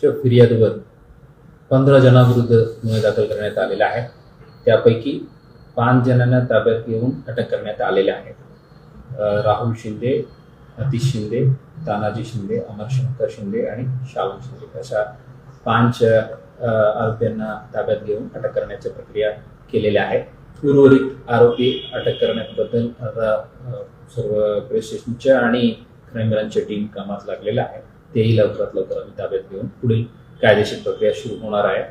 च्या फिर्यादवर पंधरा जणांविरुद्ध गुन्हे दाखल करण्यात आलेला आहे त्यापैकी पाच जणांना ताब्यात घेऊन अटक करण्यात आलेल्या आहेत. राहुल शिंदे अतिश शिंदे तानाजी शिंदे अमरशंकर शिंदे आणि शाहू शिंदे. अशा पाच आरोपींना ताब्यात घेऊन अटक करण्याची प्रक्रिया केलेल्या आहे. उर्वरित आरोपी अटक करण्याबद्दल आता सर्व पोलीस स्टेशनच्या आणि क्राईम ब्रांचच्या टीम कामात लागलेल्या आहे. तेही लवकरात लवकर आम्ही ताब्यात घेऊन पुढील कायदेशीर प्रक्रिया सुरू होणार आहे.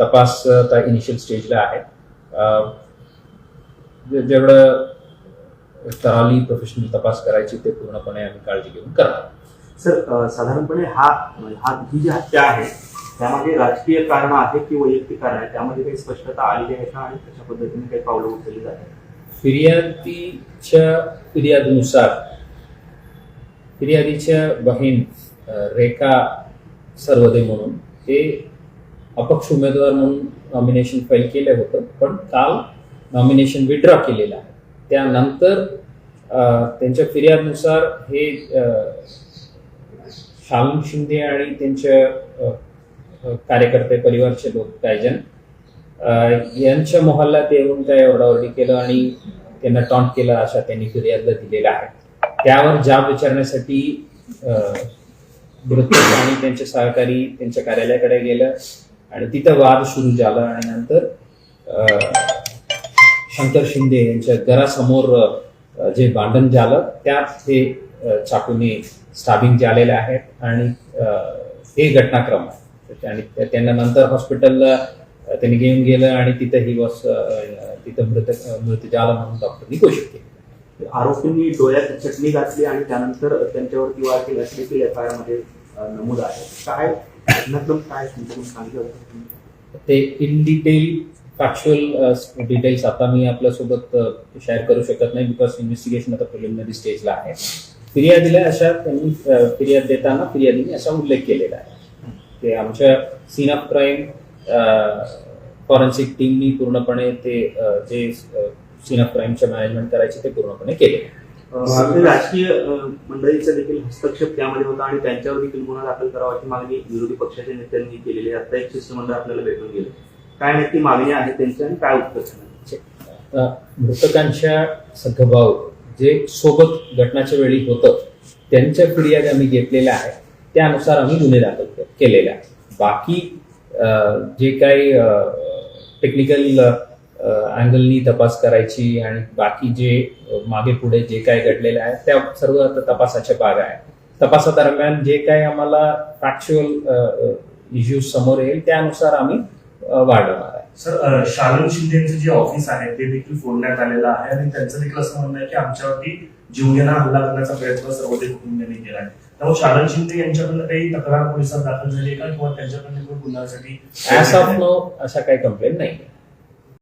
तपास आता इनिशियल स्टेजला आहे. जेवढं तरावली प्रोफेशनल तपास करायची ते पूर्णपणे आम्ही काळजी घेऊन करणार. सर साधारणपणे हा हा ही जी हत्या आहे त्यामागे राजकीय कारण आहे की वैयक्तिक कारण आहे त्यामध्ये काही स्पष्टता आलेली आहे का? आणि कशा पद्धतीने काही पावलं उचलली जात आहेत फिर्यादीच्या फिर्यादीनुसार फिर्यादीच्या बहीण रेखा सर्वदे म्हणून ते अपक्ष उमेदवार म्हणून नॉमिनेशन फाईल केलं होतं पण काल नॉमिनेशन विड्रॉ केलेलं आहे. त्यानंतर त्यांच्या फिर्यादनुसार हे अ, शिंदे आणि त्यांच्या कार्यकर्ते परिवारचे लोक कायजन यांच्या मोहल्ल्यात येऊन काही ओरडाओरडी केलं आणि त्यांना टॉन्ट केलं अशा त्यांनी फिर्यादला दिलेला आहे. त्यावर जाब विचारण्यासाठी अ, आणि त्यांचे सहकारी त्यांच्या कार्यालयाकडे गेलं आणि तिथं वाद सुरू झाला आणि नंतर शंकर शिंदे यांच्या घरासमोर जे भांडण झालं त्यात हे चाकूने स्टाबिंग झालेले आहेत आणि हे घटनाक्रम आहे. आणि त्यांना नंतर हॉस्पिटलला त्यांनी घेऊन गेलं आणि तिथं ही वस तिथं मृत मृत झाला म्हणून डॉक्टरनी घोषित केली आरोपींनी डोळ्यात चटणी घातली आणि त्यानंतर त्यांच्यावरती वार केली असे देखील एफ आयमध्ये नमूद आहे. काय घटनाक्रम काय तुमच्याकडून सांगितलं होतं ते इन डिटेल फॅक्च्युअल डिटेल्स आता मी आपल्यासोबत शेअर करू शकत नाही बिकॉज इन्व्हेस्टिगेशन आता प्रिलिमिनरी स्टेजला आहे. फिर्यादीला अशा त्यांनी फिर्याद देताना फिर्यादीने असा उल्लेख केलेला आहे. ते आमच्या सीन ऑफ क्राईम फॉरेन्सिक टीमनी पूर्णपणे ते जे सीन ऑफ क्राईमच्या मॅनेजमेंट करायचे ते पूर्णपणे केले. आपल्या राजकीय मंडळीचा देखील हस्तक्षेप त्यामध्ये होता आणि त्यांच्यावर देखील गुन्हा दाखल करावा अशी मागणी विरोधी पक्षाच्या नेत्यांनी केलेली आहे. आता एक शिष्टमंडळ आपल्याला भेटून गेलं. काय नक्की मागणी आहे त्यांची आणि काय उत्तर मृतकांच्या सखभाऊ जे सोबत घटनाच्या वेळी होतं त्यांच्या फिर्याद आम्ही घेतलेल्या आहे त्यानुसार आम्ही गुन्हे दाखल केलेले आहे बाकी जे काही टेक्निकल अँगलनी तपास करायची आणि बाकी जे मागे पुढे जे काही घडलेले आहे त्या सर्व आता तपासाच्या भाग आहे तपासादरम्यान जे काही आम्हाला फॅक्च्युअल इश्यूज समोर येईल त्यानुसार आम्ही वाढवणार आहे. सर अ, शालन शिंदेचं जे ऑफिस आहे ते देखील फोडण्यात आलेलं आहे आणि त्यांचं देखील असं म्हणणं आहे की आमच्यावरती जीवघेणा हल्ला करण्याचा प्रयत्न सर्व ते कुटुंबियांनी केला आहे. त्यामुळे शालन शिंदे यांच्याकडनं काही तक्रार पोलिसात दाखल झाली का? किंवा त्यांच्याकडनं गुन्ह्यासाठी ऍज ऑफ नो अशा काही कंप्लेंट नाही